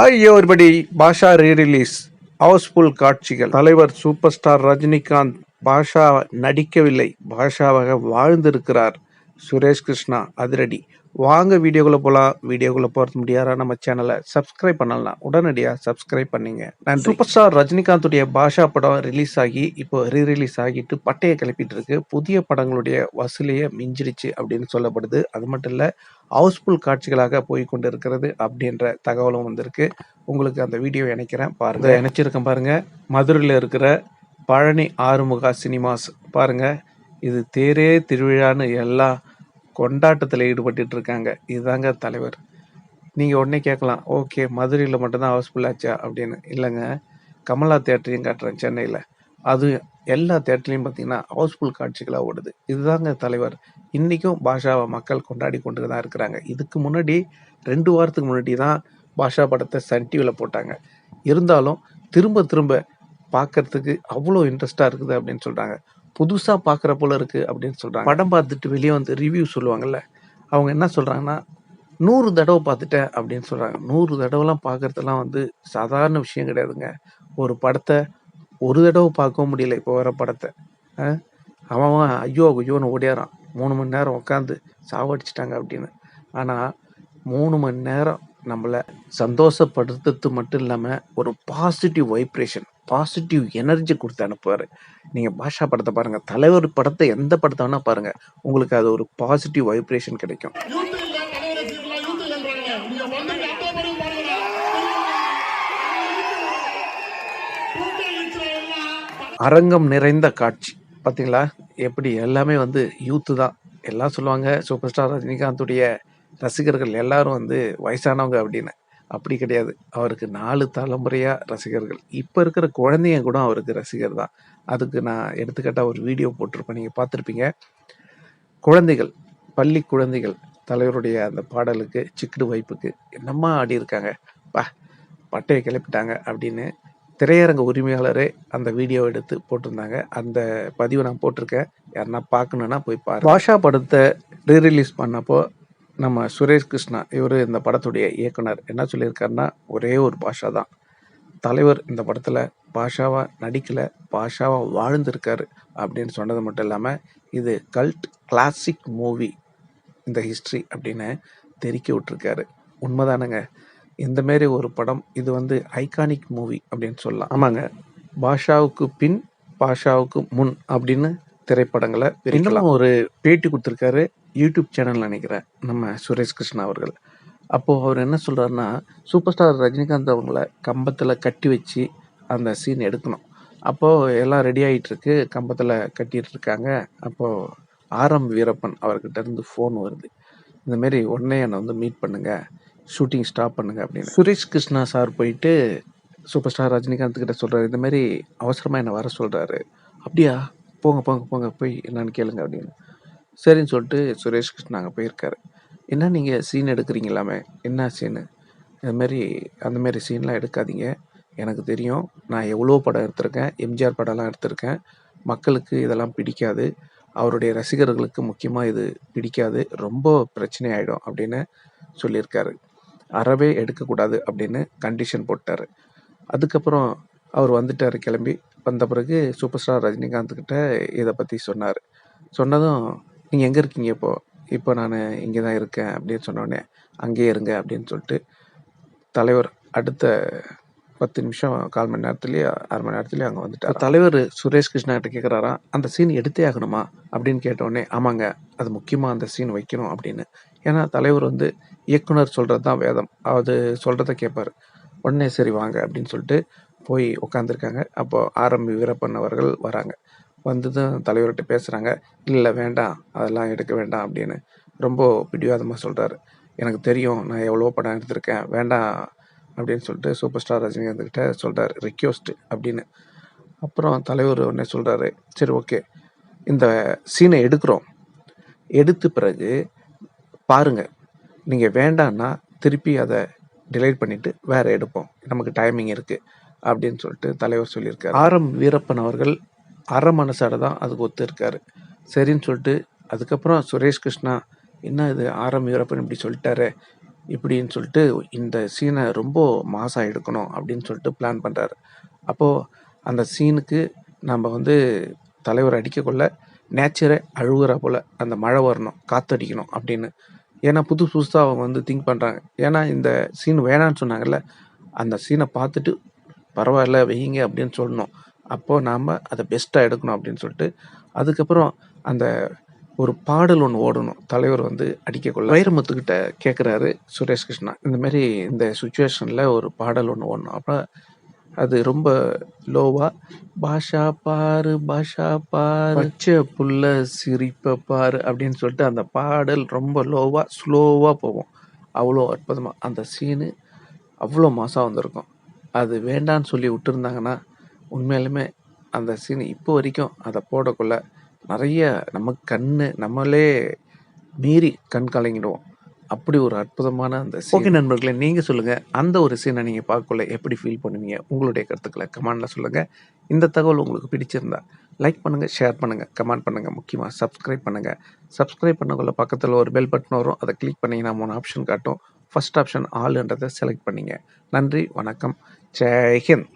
ஆகியோர்படி பாஷா rerelease housefull காட்சிகள். தலைவர் super star Rajinikanth Baasha நடிக்கவில்லை. பாஷாவாக வாழ்ந்திருக்கிறார் சுரேஷ் கிருஷ்ணா அதிரடி. வாங்க வீடியோக்குள்ள போலாம். வீடியோக்குள்ள போறது முடியாதா? நம்ம சேனலை சப்ஸ்கிரைப் பண்ணலாம் உடனடியாக சப்ஸ்கிரைப் பண்ணீங்க. நன்றி. சூப்பர் ஸ்டார் ரஜினிகாந்துடைய பாஷா படம் ரிலீஸ் ஆகி இப்போ ரீ ரிலீஸ் ஆகிட்டு பட்டையை கிளப்பிட்டு இருக்கு. புதிய படங்களுடைய வசூலையே மிஞ்சிருச்சு அப்படின்னு சொல்லப்படுது. அது மட்டும் இல்ல ஹவுஸ்ஃபுல் காட்சிகளாக போய் கொண்டு இருக்கிறது அப்படின்ற தகவலும் வந்திருக்கு. உங்களுக்கு அந்த வீடியோ இணைக்கிறேன். பாருங்க. இணைச்சிருக்கேன் பாருங்க. மதுரையில் இருக்கிற பழனி ஆறுமுகா சினிமாஸ். பாருங்க. இது தேரே திருவிழான்னு எல்லாம் கொண்டாட்டத்தில் ஈடுபட்டு இருக்காங்க இதுதாங்க தலைவர். நீங்கள் உடனே கேட்கலாம் ஓகே மதுரையில் மட்டும்தான் ஹவுஸ்ஃபுல் ஆச்சா? அப்படின்னு. இல்லைங்க. கமலா தேட்டரையும் காட்டுறேன் சென்னையில். அது எல்லா தேட்டர்லையும் பார்த்தீங்கன்னா ஹவுஸ்ஃபுல் காட்சிகளாக ஓடுது. இதுதாங்க தலைவர். இன்றைக்கும் பாஷாவை மக்கள் கொண்டாடி கொண்டு தான் இருக்கிறாங்க. இதுக்கு முன்னாடி ரெண்டு வாரத்துக்கு முன்னாடி தான் பாஷா படத்தை சன் டிவியில் போட்டாங்க. இருந்தாலும் திரும்ப திரும்ப பார்க்கறதுக்கு அவ்வளோ இன்ட்ரெஸ்டாக இருக்குது அப்படின்னு சொல்கிறாங்க புதுசாக பார்க்குற போல இருக்குது அப்படின்னு சொல்கிறாங்க படம் பார்த்துட்டு வெளியே வந்து ரிவ்யூ சொல்லுவாங்கள்ல அவங்க என்ன சொல்கிறாங்கன்னா நூறு தடவை பார்த்துட்டேன் அப்படின்னு சொல்கிறாங்க நூறு தடவைலாம் பார்க்குறதெல்லாம் வந்து சாதாரண விஷயம் கிடையாதுங்க. ஒரு படத்தை ஒரு தடவை பார்க்கவும் முடியல இப்போ வர படத்தை. ஆ? அவன் அவன் ஐயோ ஐயோன்னு ஓடியாரான். மூணு மணி நேரம் உட்காந்து சாவடிச்சிட்டாங்க அப்படின்னு. ஆனால் மூணு மணி நேரம் நம்மளை சந்தோஷப்படுத்துறது மட்டும் இல்லாமல் ஒரு பாசிட்டிவ் வைப்ரேஷன் பாசிட்டிவ் எனர்ஜி கொடுத்து அனுப்புவார். நீங்கள் பாஷா படத்தை பாருங்கள் தலைவர் படத்தை எந்த படத்தை வேணால் பாருங்கள் உங்களுக்கு அது ஒரு பாசிட்டிவ் வைப்ரேஷன் கிடைக்கும். அரங்கம் நிறைந்த காட்சி. பார்த்தீங்களா எப்படி எல்லாமே வந்து யூத்து தான். எல்லாம் சொல்லுவாங்க சூப்பர் ஸ்டார் ரஜினிகாந்துடைய ரசிகர்கள் எல்லாரும் வந்து வயசானவங்க அப்படின்னு. அப்படி கிடையாது. அவருக்கு நாலு தலைமுறையாக ரசிகர்கள். இப்போ இருக்கிற குழந்தைங்க கூட அவருக்கு ரசிகர் தான். அதுக்கு நான் எடுத்துக்கிட்டால் ஒரு வீடியோ போட்டிருப்பேன். நீங்கள் பார்த்துருப்பீங்க. குழந்தைகள் பள்ளி குழந்தைகள் தலைவருடைய அந்த பாடலுக்கு சிக்குடு வைப்புக்கு என்னம்மா ஆடி இருக்காங்க? பா பட்டையை கிளப்பிட்டாங்க அப்படின்னு திரையரங்க உரிமையாளரே அந்த வீடியோ எடுத்து போட்டிருந்தாங்க. அந்த பதிவை நான் போட்டிருக்கேன். யாருன்னா பார்க்கணுன்னா போய் பாரு பாஷா படத்தை ரீரிலீஸ் பண்ணப்போ நம்ம சுரேஷ் கிருஷ்ணா இவர் இந்த படத்துடைய இயக்குனர். என்ன சொல்லியிருக்காருன்னா ஒரே ஒரு பாஷா தான். தலைவர் இந்த படத்தில் பாஷாவாக நடிக்கலை பாஷாவாக வாழ்ந்திருக்காரு அப்படின்னு சொன்னது மட்டும் இல்லாமல் இது கல்ட் கிளாசிக் மூவி இந்த ஹிஸ்ட்ரி அப்படின்னு தெரிக்க விட்டுருக்காரு. உண்மைதானங்க. இந்த மாரி ஒரு படம் இது வந்து ஐகானிக் மூவி அப்படின்னு சொல்லலாம். ஆமாங்க. பாஷாவுக்கு பின் பாஷாவுக்கு முன் அப்படின்னு திரைப்படங்களை இன்னும் ஒரு பேட்டி கொடுத்துருக்காரு. யூடியூப் சேனல் நினைக்கிறேன் நம்ம சுரேஷ் கிருஷ்ணா அவர்கள். அப்போது அவர் என்ன சொல்கிறாருன்னா சூப்பர் ஸ்டார் ரஜினிகாந்த் அவங்கள கம்பத்தில் கட்டி வச்சு அந்த சீன் எடுக்கணும். அப்போது எல்லாம் ரெடி ஆகிட்டுருக்கு கம்பத்தில் கட்டிகிட்டு இருக்காங்க அப்போது ஆரம் வீரப்பன் அவர்கிட்டருந்து ஃபோன் வருது. இந்தமாரி உடனே என்னை வந்து மீட் பண்ணுங்கள் ஷூட்டிங் ஸ்டாப் பண்ணுங்க அப்படின்னு. சுரேஷ் கிருஷ்ணா சார் போயிட்டு சூப்பர் ஸ்டார் ரஜினிகாந்த் கிட்ட சொல்கிறாரு இந்தமாரி அவசரமாக என்னை வர சொல்கிறாரு அப்படியா? போங்க போங்க போங்க போய் என்னன்னு கேளுங்க அப்படின்னு. சரின்னு சொல்லிட்டு சுரேஷ் கிருஷ்ணா அங்கே போயிருக்காரு. என்ன நீங்கள் சீன் எடுக்கிறீங்களாமே? என்ன சீனு இதுமாரி அந்தமாரி சீன்லாம் எடுக்காதீங்க. எனக்கு தெரியும். நான் எவ்வளோ படம் எடுத்திருக்கேன். எம்ஜிஆர் படம்லாம் எடுத்திருக்கேன். மக்களுக்கு இதெல்லாம் பிடிக்காது. அவருடைய ரசிகர்களுக்கு முக்கியமாக இது பிடிக்காது. ரொம்ப பிரச்சனை ஆகிடும் அப்படின்னு சொல்லியிருக்காரு. அறவே எடுக்கக்கூடாது அப்படின்னு கண்டிஷன் போட்டார். அதுக்கப்புறம் அவர் வந்துட்டார் கிளம்பி. வந்த பிறகு சூப்பர் ஸ்டார் ரஜினிகாந்த் கிட்ட இதை பற்றி சொன்னார். சொன்னதும் நீங்கள் எங்கே இருக்கீங்க இப்போ? இப்போ நான் இங்கே தான் இருக்கேன் அப்படின்னு சொன்னோடனே அங்கேயே இருங்க அப்படின்னு சொல்லிட்டு தலைவர் அடுத்த பத்து நிமிஷம் கால் மணி நேரத்துலேயே அரை மணி நேரத்துலேயே அங்கே வந்துட்டு தலைவர் சுரேஷ் கிருஷ்ணாகிட்ட கேட்குறாராம் அந்த சீன் எடுத்தே ஆகணுமா? அப்படின்னு கேட்டோடனே ஆமாங்க அது முக்கியமாக அந்த சீன் வைக்கணும் அப்படின்னு. ஏன்னா தலைவர் வந்து இயக்குனர் சொல்கிறது தான் வேதம். அது சொல்கிறத கேட்பார் உடனே சரி வாங்க அப்படின்னு சொல்லிட்டு போய் உட்காந்துருக்காங்க அப்போ ஆரம்பி வீரப்பன் அவர்கள் வராங்க. வந்ததும் தலைவர்கிட்ட பேசுகிறாங்க இல்லை வேண்டாம். அதெல்லாம் எடுக்க வேண்டாம் அப்படின்னு ரொம்ப பிடிவாதமாக சொல்கிறாரு எனக்கு தெரியும். நான் எவ்வளோ படம் எடுத்திருக்கேன். வேண்டாம் அப்படின்னு சொல்லிட்டு சூப்பர் ஸ்டார் ரஜினிகாந்த்கிட்ட சொல்கிறார் சொல்கிறாரு ரிக்வஸ்ட் அப்படின்னு. அப்புறம் தலைவர் உடனே சொல்கிறாரு சரி ஓகே. இந்த சீனை எடுக்கிறோம். எடுத்த பிறகு பாருங்கள் நீங்கள் வேண்டான்னா திருப்பி அதை டிலைட் பண்ணிவிட்டு வேறு எடுப்போம். நமக்கு டைமிங் இருக்குது அப்படின்னு சொல்லிட்டு தலைவர் சொல்லியிருக்காரு. ஆரம் வீரப்பன் அவர்கள் அரை மனசார தான் அதுக்கு ஒத்து இருக்காரு சரின்னு சொல்லிட்டு அதுக்கப்புறம் சுரேஷ் கிருஷ்ணா என்ன இது? ஆரம் யூரப்பன் இப்படி சொல்லிட்டாரு இப்படின்னு சொல்லிட்டு இந்த சீனை ரொம்ப மாசாக எடுக்கணும் அப்படின்னு சொல்லிட்டு பிளான் பண்ணுறாரு அப்போது அந்த சீனுக்கு நம்ம வந்து தலைவர் அடிக்கக்குள்ள நேச்சரே அழுகுற போல் அந்த மழை வரணும் காற்றடிக்கணும் அப்படின்னு. ஏன்னா புது புதுசாக அவங்க வந்து திங்க் பண்ணுறாங்க ஏன்னா இந்த சீன் வேணான்னு சொன்னாங்கல்ல அந்த சீனை பார்த்துட்டு பரவாயில்ல வைங்க அப்படின்னு சொல்லணும். அப்போது நாம் அதை பெஸ்ட்டாக எடுக்கணும் அப்படின்னு சொல்லிட்டு அதுக்கப்புறம் அந்த ஒரு பாடல் ஒன்று ஓடணும். தலைவர் வந்து அடிக்கக்குள்ள. வைரமுத்துக்கிட்ட கேட்குறாரு சுரேஷ் கிருஷ்ணா. இந்த மாதிரி இந்த சுச்சுவேஷனில் ஒரு பாடல் ஒன்று ஓடணும். அப்போ அது ரொம்ப லோவா பாஷா பாரு பாஷா பாரு பச்சை புள்ள சிரிப்ப பாரு அப்படின்னு சொல்லிட்டு அந்த பாடல் ரொம்ப லோவா ஸ்லோவாக போகும். அவ்வளோ அற்புதமாக அந்த சீனு அவ்வளோ மாசாக வந்திருக்கும். அது வேண்டான்னு சொல்லி விட்டுருந்தாங்கன்னா உண்மையாலுமே அந்த சீன் இப்போ வரைக்கும் அதை போடக்குள்ள நிறைய நம்ம கண்ணு நம்மளே மீறி கண் கலங்கிடுவோம். அப்படி ஒரு அற்புதமான அந்த ஓகே நண்பர்களே நீங்கள் சொல்லுங்கள் அந்த ஒரு சீனை நீங்கள் பார்க்கக்குள்ள எப்படி ஃபீல் பண்ணுவீங்க? உங்களுடைய கருத்துக்களை கமெண்டில் சொல்லுங்கள் இந்த தகவல் உங்களுக்கு பிடிச்சிருந்தா லைக் பண்ணுங்கள் ஷேர் பண்ணுங்கள் கமெண்ட் பண்ணுங்கள் முக்கியமாக சப்ஸ்கிரைப் பண்ணுங்கள் சப்ஸ்கிரைப் பண்ணக்குள்ள பக்கத்தில் ஒரு பெல் பட்டன் வரும். அதை கிளிக் பண்ணிங்கன்னா மூணு ஆப்ஷன் காட்டும். ஃபர்ஸ்ட் ஆப்ஷன் ஆல்ன்றதை செலக்ட் பண்ணிங்க. நன்றி வணக்கம். ஜெய் ஹிந்த்.